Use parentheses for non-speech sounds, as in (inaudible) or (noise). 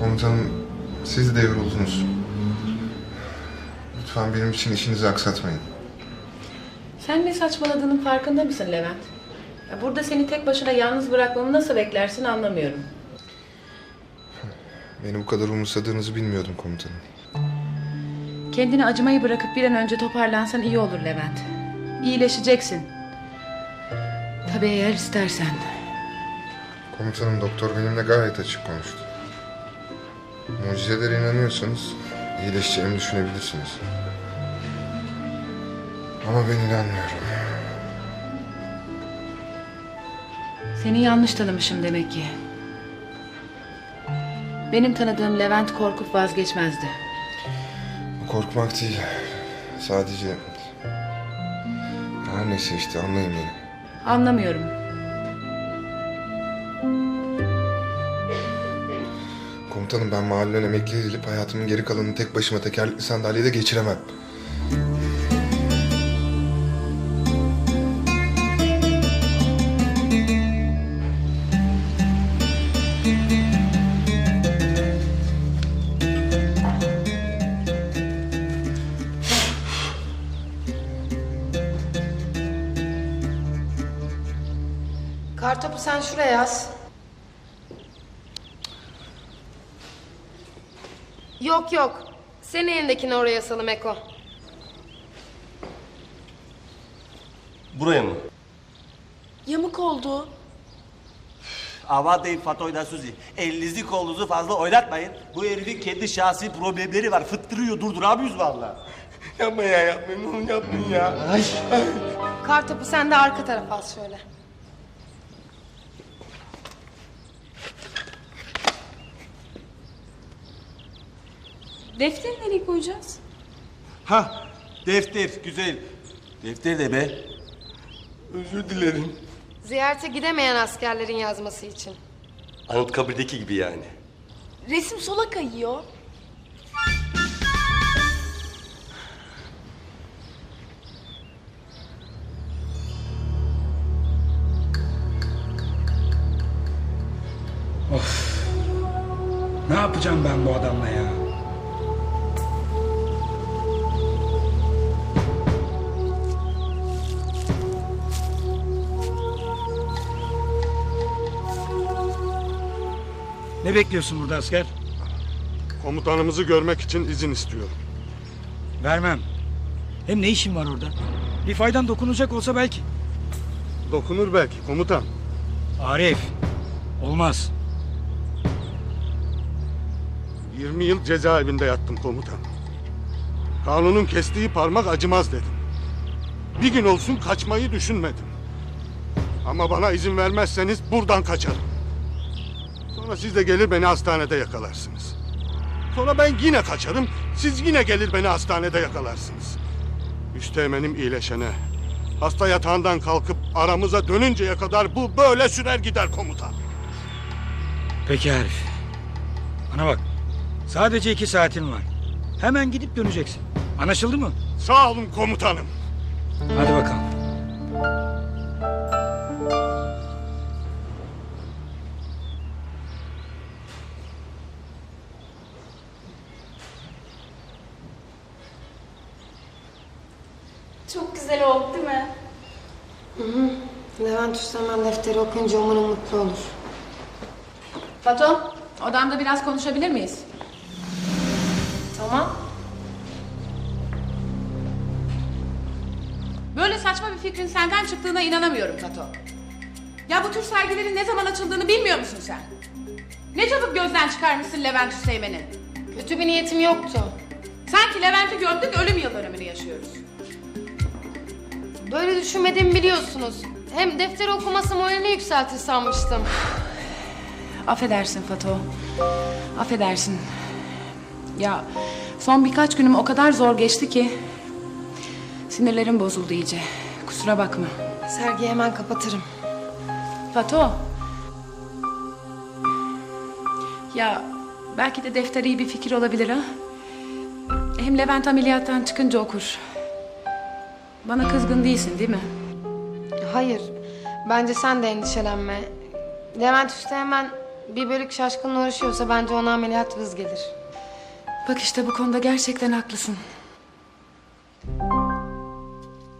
Komutanım, siz de yoruldunuz. Lütfen benim için işinizi aksatmayın. Sen ne saçmaladığının farkında mısın Levent? Ya burada seni tek başına yalnız bırakmamı nasıl beklersin anlamıyorum. (laughs) Beni bu kadar umursadığınızı bilmiyordum komutanım. Kendini acımayı bırakıp bir an önce toparlansan iyi olur Levent. İyileşeceksin. Tabii eğer istersen. Komutanım doktor benimle gayet açık konuştu. Mucizelere inanıyorsanız iyileşeceğimi düşünebilirsiniz. Ama ben inanmıyorum. Seni yanlış tanımışım demek ki. Benim tanıdığım Levent korkup vazgeçmezdi. Bu korkmak değil. Sadece... Her neyse işte anlayın beni. Anlamıyorum. Komutanım ben mahalleden emekli edilip hayatımın geri kalanını tek başıma tekerlekli sandalyede geçiremem. Kartopu sen şuraya yaz. Yok yok. Senin elindekini oraya yasalım Eko. Buraya mı? Yamuk oldu. Ava deyip Fatoy'da Suzi. Elinizi kolunuzu fazla oynatmayın. Bu herifin kendi şahsi problemleri var. Fıttırıyor durduramıyoruz valla. yapma ya yapmayın onu yapmayın ya. Ay. Kartopu sen de arka tarafa as şöyle. Defteri nereye koyacağız? Ha defter güzel. Defter de be. Özür dilerim. Ziyarete gidemeyen askerlerin yazması için. Anıtkabir'deki gibi yani. Resim sola kayıyor. Ne yapacağım ben bu adamla ya? Ne bekliyorsun burada asker? Komutanımızı görmek için izin istiyorum. Vermem. Hem ne işin var orada? Bir faydan dokunacak olsa belki. Dokunur belki komutan. Arif. Olmaz. 20 yıl cezaevinde yattım komutan. Kanunun kestiği parmak acımaz dedim. Bir gün olsun kaçmayı düşünmedim. Ama bana izin vermezseniz buradan kaçarım. Sonra siz de gelir beni hastanede yakalarsınız. Sonra ben yine kaçarım, siz yine gelir beni hastanede yakalarsınız. Üsteğmenim iyileşene, hasta yatağından kalkıp aramıza dönünceye kadar bu böyle sürer gider komutan. Peki Arif. Bana bak. Sadece iki saatin var. Hemen gidip döneceksin. Anlaşıldı mı? Sağ olun komutanım. Hadi bakalım. Çok güzel oldu değil mi? Levent Üstemen defteri okuyunca umarım mutlu olur. Fato, odamda biraz konuşabilir miyiz? Tamam. Böyle saçma bir fikrin senden çıktığına inanamıyorum Fato. Ya bu tür sergilerin ne zaman açıldığını bilmiyor musun sen? Ne çabuk gözden çıkarmışsın Levent Hüseymen'i. Kötü bir niyetim yoktu. Sanki Levent'i gördük ölüm yıl dönümünü yaşıyoruz. Böyle düşünmediğimi biliyorsunuz. Hem defteri okuması moralini yükseltir sanmıştım. Affedersin Fato. Affedersin. Ya son birkaç günüm o kadar zor geçti ki... Sinirlerim bozuldu iyice. Kusura bakma. Sergiyi hemen kapatırım. Fato. Ya belki de defter iyi bir fikir olabilir ha. Hem Levent ameliyattan çıkınca okur. Bana kızgın değilsin değil mi? Hayır. Bence sen de endişelenme. Levent Üste hemen bir bölük şaşkınla uğraşıyorsa bence ona ameliyat vız gelir. Bak işte bu konuda gerçekten haklısın.